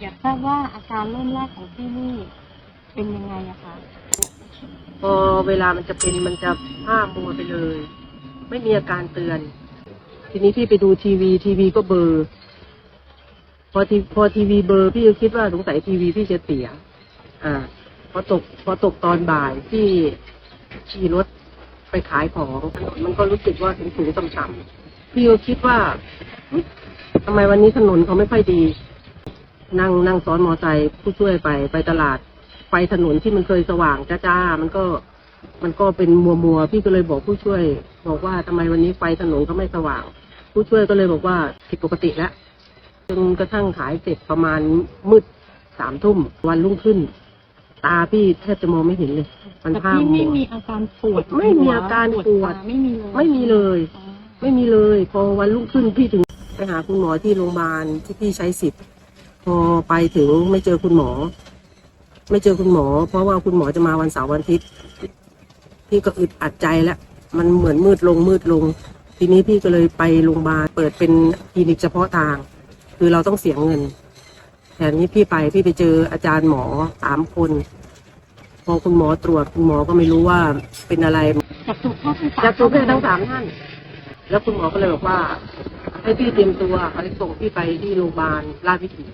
อยากทราบว่าอาการเริ่มแรกของพี่นี่เป็นยังไงอะคะพอเวลามันจะเป็นมันจะผ้ามัวไปเลย ไม่มีอาการเตือน ทีนี้พี่ไปดูทีวี ทีวีก็เบลอร์พอทีพอทีวีเบลอร์พี่ก็คิดว่าสงสัยทีวีพี่จะเสีย อ่า พอตก พอตกตอนบ่ายพี่ขี่รถไปขายของถนนมันก็รู้สึกว่าสูงสูงต่ำๆพี่ก็คิดว่าทำไมวันนี้ถนนเขาไม่ค่อยดี นั่งนั่งซ้อนมอไซค์ผู้ช่วยไปไปตลาด ไฟถนนที่มันเคยสว่างจ้าๆมันก็มันก็เป็นมัวมัวๆพี่ก็เลยบอกผู้ช่วย บอกว่าทำไมวันนี้ไฟถนนก็ไม่สว่าง ผู้ช่วยก็เลยบอกว่าผิดปกติแล้วจนกระทั่งขายเสร็จประมาณมืดสามทุ่มวันรุ่งขึ้น ตาพี่แทบจะมองไม่เห็นเลย มันแต่ผ้าพี่มัไม่วมีอาการปวดไม่มีอาการปวดตาไม่มีเลยไม่มีเลยอ๋อไม่มีเลย พอวันรุ่งขึ้นพี่ถึงไปหาคุณหมอที่โรงพยาบาลที่พี่ใช้สิทธิ์ พอไปถึงไม่เจอคุณหมอ ไม่เจอคุณหมอ เพราะว่าคุณหมอจะมาวันเสาร์วันอาทิตย์พี่ก็อึดอัดใจแล้วมันเหมือนมืดลงมืดลง ทีนี้พี่ก็เลยไปโรงพยาบาลเปิดเป็นคลินิกเฉพาะทาง คือเราต้องเสียเงินแต่นี้พี่ไปพี่ไปเจออาจารย์หมอสามคน พอคุณหมอตรวจคุณหมอก็ไม่รู้ว่าเป็นอะไรจากสุขภาพทั้งสามจากตัวแพทย์ทั้งสามท่านแล้วคุณหมอก็เลยบอกว่า ให้พี่เตรียมตัวเขาจะส่งพี่ไปที่โรงพยาบาลราชวิถี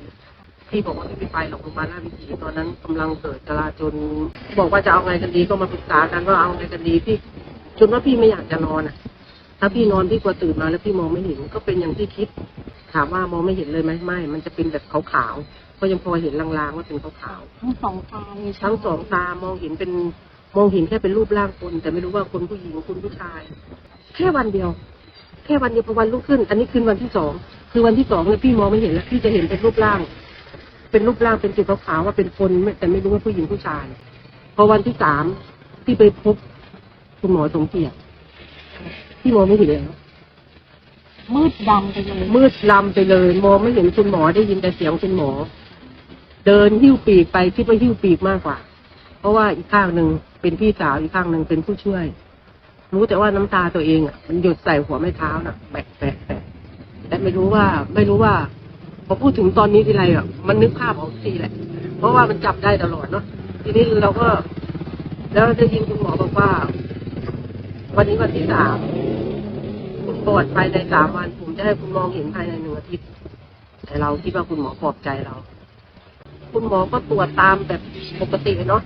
พี่บอกว่าพี่ไม่ไปหรอกโรงพยาบาลราชวิถีตอนนั้นกำลังเกิดจราจน บอกว่าจะเอาไงกันดีก็มาปรึกษากันว่าเอาไงกันดีพี่จนว่าพี่ไม่อยากจะนอนอะ ถ้าพี่นอนพี่กลัวตื่นมาแล้วพี่มองไม่เห็นก็เป็นอย่างที่คิด ถามว่ามองไม่เห็นเลยไหมไม่ มันจะเป็นแบบขาวๆก็ยังพอเห็นลางๆว่าเป็นขาวๆทั้งสองตามีทั้งสองตามองเห็นเป็นมองเห็นแค่เป็นรูปร่างคน แต่ไม่รู้ว่าคนผู้หญิงคนผู้ชาย แค่วันเดียว แค่วันเดียวพอวันรุ่งขึ้น อันนี้คืนวันที่สองคือวันที่สองเนี่ยพี่มองไม่เห็นแล้วพี่จะเห็นเป็นรูปร่าง เป็นรูปร่างเป็นจุดขาวๆว่าเป็นคนไม่แต่ไม่รู้ว่าผู้หญิงผู้ชาย พอวันที่สามพี่ไปพบคุณหมอสมเกียรติพี่มองไม่เห็นแล้วมืดดำไปเลยมืดลำไปเลย มองไม่เห็นคุณหมอได้ยินแต่เสียงคุณหมอ เดินหิ้วปีกไปคิดว่าหิ้วปีกมากกว่า เพราะว่าอีกข้างหนึ่งเป็นพี่สาวอีกข้างหนึ่งเป็นผู้ช่วย รู้แต่ว่าน้ำตาตัวเองอะมันหยดใส่หัวแม่เท้าน่ะแปะแปะแปะแต่ไม่รู้ว่าไม่รู้ว่า พอพูดถึงตอนนี้ทีไรอะมันนึกภาพออกทีแหละ เพราะว่ามันจับได้ตลอดเนาะทีนี้เราก็ แล้วได้ยินคุณหมอบอกว่า วันนี้วันที่สามคุณปลอดภายในสามวันผมจะให้คุณมองเห็นภายในหนึ่งอาทิตย์ แต่เราคิดว่าคุณหมอปลอบใจเรา คุณหมอก็ตรวจตามแบบปกติเนาะ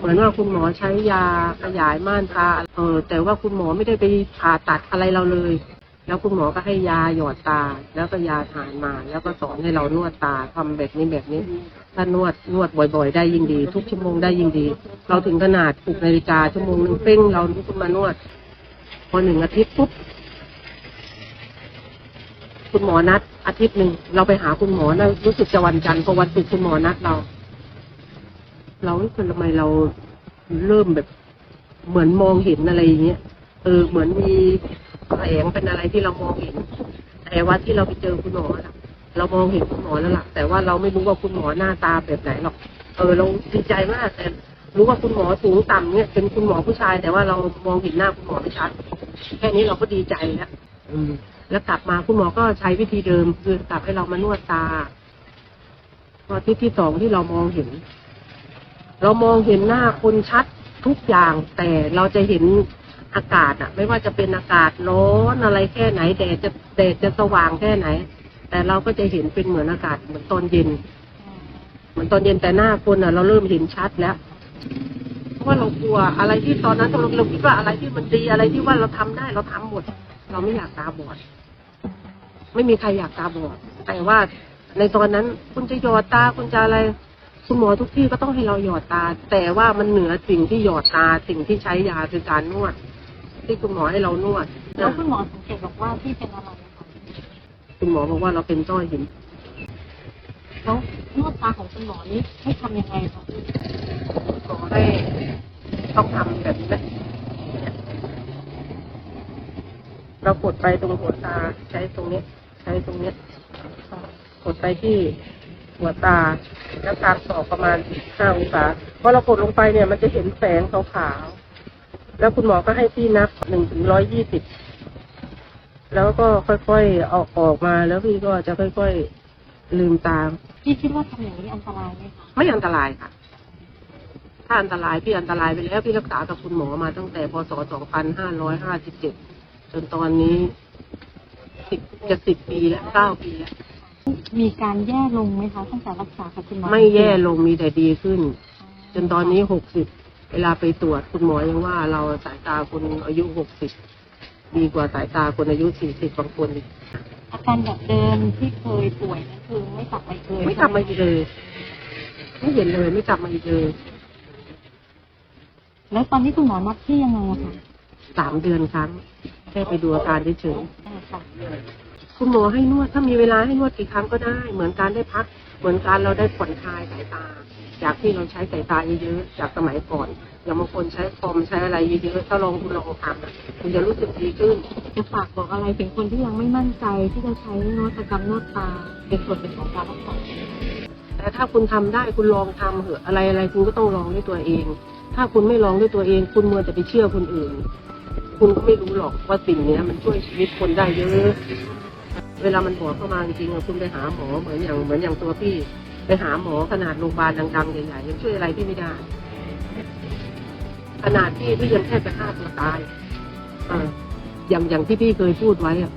เหมือนว่าคุณหมอใช้ยาขยายม่านตาเออแต่ว่าคุณหมอไม่ได้ไปผ่าตัดอะไรเราเลย แล้วคุณหมอก็ให้ยาหยอดตา แล้วก็ยาทานมา แล้วก็สอนให้เรานวดตาทำแบบนี้แบบนี้ถ้านวดนวดบ่อย ๆ ได้ยิ่งดี ทุกชั่วโมงได้ยิ่งดี เราถึงขนาดปลุกนาฬิกาชั่วโมงหนึงเป้งเราลุกขึ้นมานวด พอหนึ่งอาทิตย์ปุ๊บคุณหมอนัดอาทิตย์หนึ่งเราไปหาคุณหมอนะรู้สึกจะวันจันทร์พอวันศุกร์คุณหมอนัดเรา เราเอ้ยทำไมเราเริ่มแบบ เหมือนมองเห็นอะไรอย่างเงี้ยเออเหมือนมีแสงเป็นอะไรที่เรามองเห็น แต่ว่าที่เราไปเจอคุณหมอน่ะ เรามองเห็นคุณหมอแล้วล่ะ แต่ว่าเราไม่รู้ว่าคุณหมอหน้าตาแบบไหนหรอก เออเราดีใจมากแต่รู้ว่าคุณหมอสูงต่ำเนี่ยเป็นคุณหมอผู้ชาย แต่ว่าเรามองเห็นหน้าคุณหมอไม่ชัดแค่นี้เราก็ดีใจแล้วอืม แล้วกลับมาคุณหมอก็ใช้วิธีเดิมคือกลับให้เรามานวดตาพอที่ที่สองที่เรามองเห็น เรามองเห็นหน้าคนชัดทุกอย่าง แต่เราจะเห็นอากาศอะไม่ว่าจะเป็นอากาศร้อนอะไรแค่ไหนแดดจะแดดจะสว่างแค่ไหน แต่เราก็จะเห็นเป็นเหมือนอากาศเหมือนตอนเย็นเหมือนตอนเย็นแต่หน้าคนอะเราเริ่มเห็นชัดแล้วเพราะว่าเรากลัวอะไรที่ตอนนั้นเราเราคิดว่าอะไรที่มันดีอะไรที่ว่าเราทำได้เราทำหมด เราไม่อยากตาบอด ไม่มีใครอยากตาบอด แต่ว่าในตอนนั้นคุณจะหยอดตาคุณจะอะไร คุณหมอทุกที่ก็ต้องให้เราหยอดตา แต่ว่ามันเหนือสิ่งที่หยอดตาสิ่งที่ใช้ยาคือการนวด ที่คุณหมอให้เรานวดแล้วคุณหมอสังเกตบอกว่าพี่เป็นอะไรคะคุณหมอบอกว่าเราเป็นต้อหินแล้วนวดตาของคุณหมอนี้ให้ทำยังไงคะขอให้ต้องทำแบบนี้นะเนี่ยเรากดไปตรงหัวตาใช้ตรงเนี้ยใช้ตรงเนี้ยกดไปที่ หัวตาแล้วตามศอกประมาณห้าองศาพอเรากดลงไปเนี่ยมันจะเห็นแสงขาวๆแล้วคุณหมอก็ให้พี่นับหนึ่งถึงร้อยยี่สิบแล้วก็ค่อยๆเอาออกมาแล้วพี่ก็จะค่อยๆลืมตาพี่คิดว่าทำอย่างนี้อันตรายไหมคะไม่อันตรายค่ะ ถ้าอันตรายพี่อันตรายไปแล้วพี่รักษากับคุณหมอมาตั้งแต่พศ2557 จนตอนนี้สิบจะสิบปีแล้วเก้าปีแล้ว มีการแย่ลงไหมคะตั้งแต่รักษากับคุณหมอไม่แย่ลงมีแต่ดีขึ้น จนตอนนี้หกสิบเวลาไปตรวจคุณหมอยังว่าเราสายตาคนอายุหกสิบดีกว่าสายตาคนอายุสี่สิบบางคนอีกอาการแบบเดิมที่เคยป่วยนั่นคือไม่กลับมาอีกเลยไม่กลับมาอีกเลย ไม่เห็นเลยไม่กลับมาอีกเลย แล้วตอนนี้คุณหมอนัดที่ยังไงอะคะสามเดือนครั้งแค่ไปดูอาการเฉยอ่าค่ะๆ คุณหมอให้นวดถ้ามีเวลาให้นวดกี่ครั้งก็ได้ เหมือนการได้พัก เหมือนการเราได้ผ่อนคลายสายตา จากที่เราใช้สายตาเยอะๆจากสมัยก่อนอย่างบางคนใช้คอมใช้อะไรเยอะๆถ้าลองคุณลองทำอะคุณจะรู้สึกดีขึ้นจะฝากบอกอะไรถึงคนที่ยังไม่มั่นใจที่จะใช้นวัตกรรมนวดตาเป็นส่วนหนึ่งของการรักษาแต่ถ้าคุณทำได้คุณลองทำเถอะอะไรอะไรคุณก็ต้องลองด้วยตัวเอง ถ้าคุณไม่ลองด้วยตัวเอง คุณมัวแต่ไปเชื่อคนอื่น คุณก็ไม่รู้หรอกว่าสิ่งเนี้ยมันช่วยชีวิตคนได้เยอะ เวลามันบอกเข้ามาจริงๆคุณไปหาหมอเหมือนอย่างเหมือนอย่างตัวพี่ ไปหาหมอขนาดโรงพยาบาลดังๆใหญ่ๆยังช่วยอะไรพี่ไม่ได้ ขนาดพี่พี่ยังแทบจะฆ่าตัวตายออย่างอย่างที่พี่เคยพูดไว้อะ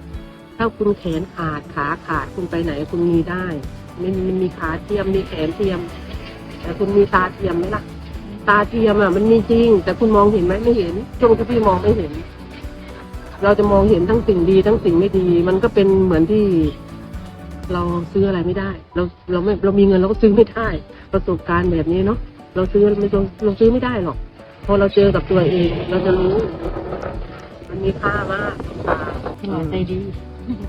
ถ้าคุณแขนขาดขาขาดคุณไปไหนคุณมีได้มันมันมีขาเทียมมีแขนเทียม แต่คุณมีตาเทียมไหมล่ะ ตาเทียมอะมันมีจริง แต่คุณมองเห็นไหมไม่เห็นช่วงที่พี่มองไม่เห็น เราจะมองเห็นทั้งสิ่งดีทั้งสิ่งไม่ดี มันก็เป็นเหมือนที่เราซื้ออะไรไม่ได้ เราเราไม่เรามีเงินเราก็ซื้อไม่ได้ ประสบการณ์แบบนี้เนาะเราซื้อไม่เราเราซื้อไม่ได้หรอกพอเราเจอกับตัวเอง เราจะรู้ มันมีค่ามากตาคุณหมอใจดี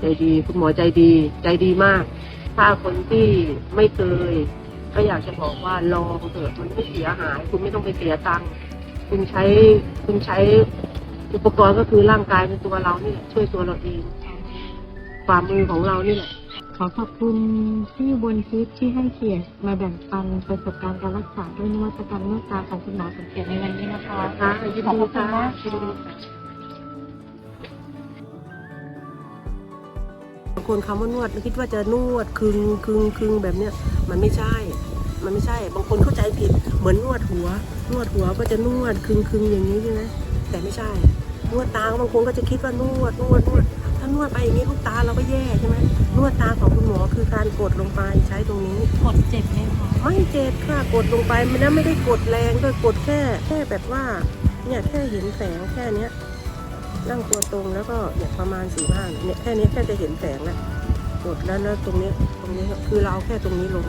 ใจดีคุณหมอใจดี ใจดีมาก ถ้าคนที่ไม่เคย ก็อยากจะบอกว่าลองเถอะมันไม่เสียหาย คุณไม่ต้องไปเสียตังค์คุณใช้คุณใช้ อุปกรณ์ก็คือร่างกายในตัวเรานี่แหละช่วยตัวเราเองความมือของเรานี่แหละ ขอขอบคุณที่บนทิพย์ที่ให้เกียรติมาแบ่งปันประสบการณ์การรักษาด้วยนวัตกรรมนวดตาของคุณหมอสมเกียรติในวันนี้นะคะค่ะยินขอบดีคุณค่ะมากยินดีค่ะบางคนคำว่านวดคิดว่าจะนวดคึงคึงคึงแบบเนี้ยมันไม่ใช่ มันไม่ใช่ บางคนเข้าใจผิด เหมือนนวดหัว นวดหัวก็จะนวดคึงคึงอย่างนี้ใช่ไหมแต่ไม่ใช่ นวดตาบางคนก็จะคิดว่านวดนวดนวดถ้านวดไปอย่างนี้ลูกตาเราก็แย่ใช่ไหมนวดตาของคุณหมอคือการกดลงไปใช้ตรงนี้ กดเจ็บไหมคะไม่เจ็บค่ะกดลงไปมันนะไม่ได้กดแรงด้วยกดแค่ แค่แบบว่า เนี่ยแค่เห็นแสงแค่เนี้ยนั่งตัวตรงแล้วก็เนี่ยประมาณสี่ห้าเนี่ยแค่นี้แค่จะเห็นแสงแล้วกดแล้วแล้วตรงนี้ตรงนี้คือเราเอาแค่ตรงนี้ลง